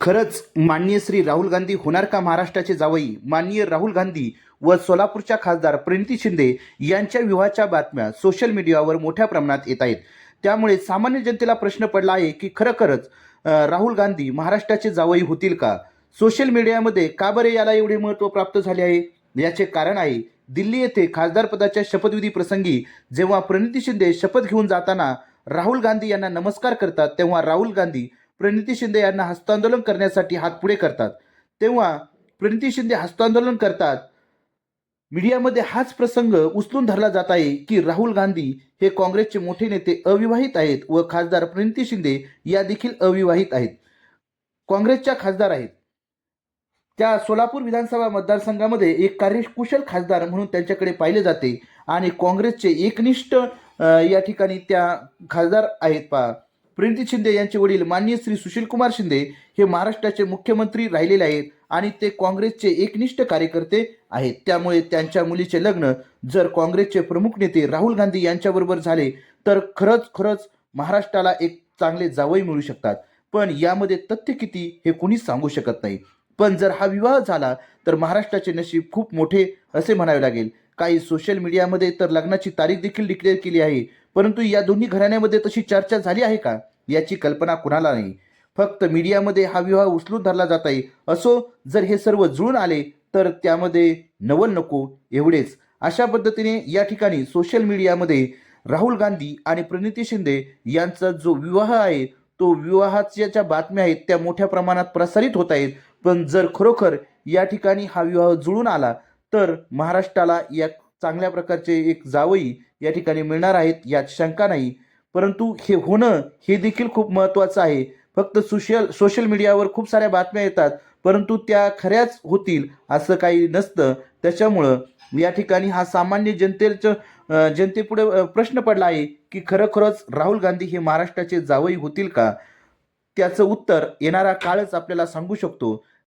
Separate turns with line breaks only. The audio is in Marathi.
खरंच माननीय श्री राहुल गांधी होणार का महाराष्ट्राचे जावई? माननीय राहुल गांधी व सोलापूरच्या खासदार प्रणिती शिंदे यांच्या विवाहाच्या बातम्या सोशल मीडियावर मोठ्या प्रमाणात येत आहेत. त्यामुळे सामान्य जनतेला प्रश्न पडला आहे की खरोखरच राहुल गांधी महाराष्ट्राचे जावई होतील का? सोशल मीडियामध्ये का बरे याला एवढे महत्त्व प्राप्त झाले आहे? याचे कारण आहे दिल्ली येथे खासदारपदाच्या शपथविधी प्रसंगी जेव्हा प्रणिती शिंदे शपथ घेऊन जाताना राहुल गांधी यांना नमस्कार करतात तेव्हा राहुल गांधी प्रणिती शिंदे यांना हस्तांदोलन करण्यासाठी हात पुढे करतात. तेव्हा प्रणिती शिंदे हस्तांदोलन करतात. मीडियामध्ये हाच प्रसंग उचलून धरला जात आहे की राहुल गांधी हे काँग्रेसचे मोठे नेते अविवाहित आहेत व खासदार प्रणिती शिंदे या देखील अविवाहित आहेत. काँग्रेसच्या खासदार आहेत. त्या सोलापूर विधानसभा मतदारसंघामध्ये एक कार्यकुशल खासदार म्हणून त्यांच्याकडे पाहिले जाते आणि काँग्रेसचे एकनिष्ठ या ठिकाणी त्या खासदार आहेत पा प्रणिती शिंदे यांचे वडील माननीय श्री सुशीलकुमार शिंदे हे महाराष्ट्राचे मुख्यमंत्री राहिलेले आहेत आणि ते काँग्रेसचे एकनिष्ठ कार्यकर्ते आहेत. त्यामुळे त्यांच्या मुलीचे लग्न जर काँग्रेसचे प्रमुख नेते राहुल गांधी यांच्याबरोबर झाले तर खरंच खरंच महाराष्ट्राला एक चांगले जावई मिळू शकतात. पण यामध्ये तथ्य किती हे कुणीच सांगू शकत नाही. पण जर हा विवाह झाला तर महाराष्ट्राचे नशीब खूप मोठे असे म्हणावे लागेल. काही सोशल मीडियामध्ये तर लग्नाची तारीख देखील डिक्लेअर केली आहे. परंतु या दोन्ही घराण्यामध्ये तशी चर्चा झाली आहे का? याची कल्पना कुणाला नाही. फक्त मीडियामध्ये हा विवाह उचलून धरला जात आहे. असो जर हे सर्व जुळून आले तर त्यामध्ये नवल नको एवढेच. अशा पद्धतीने या ठिकाणी सोशल मीडियामध्ये राहुल गांधी आणि प्रणिती शिंदे यांचा जो विवाह आहे तो विवाहाच्या ज्या बातम्या आहेत त्या मोठ्या प्रमाणात प्रसारित होत आहेत. पण जर खरोखर या ठिकाणी हा विवाह जुळून आला तर महाराष्ट्राला या चांगल्या प्रकारचे एक जावई या ठिकाणी मिळणार आहेत यात शंका नाही. परंतु हे होणं हे देखील खूप महत्त्वाचं आहे. फक्त सोशल सोशल मीडियावर खूप साऱ्या बातम्या येतात परंतु त्या खऱ्याच होतील असं काही नसतं. त्याच्यामुळं या ठिकाणी हा सामान्य जनतेचं जनतेपुढे प्रश्न पडला आहे की खरोखरच राहुल गांधी हे महाराष्ट्राचे जावई होतील का? त्याचं उत्तर येणारा काळच आपल्याला सांगू शकतो.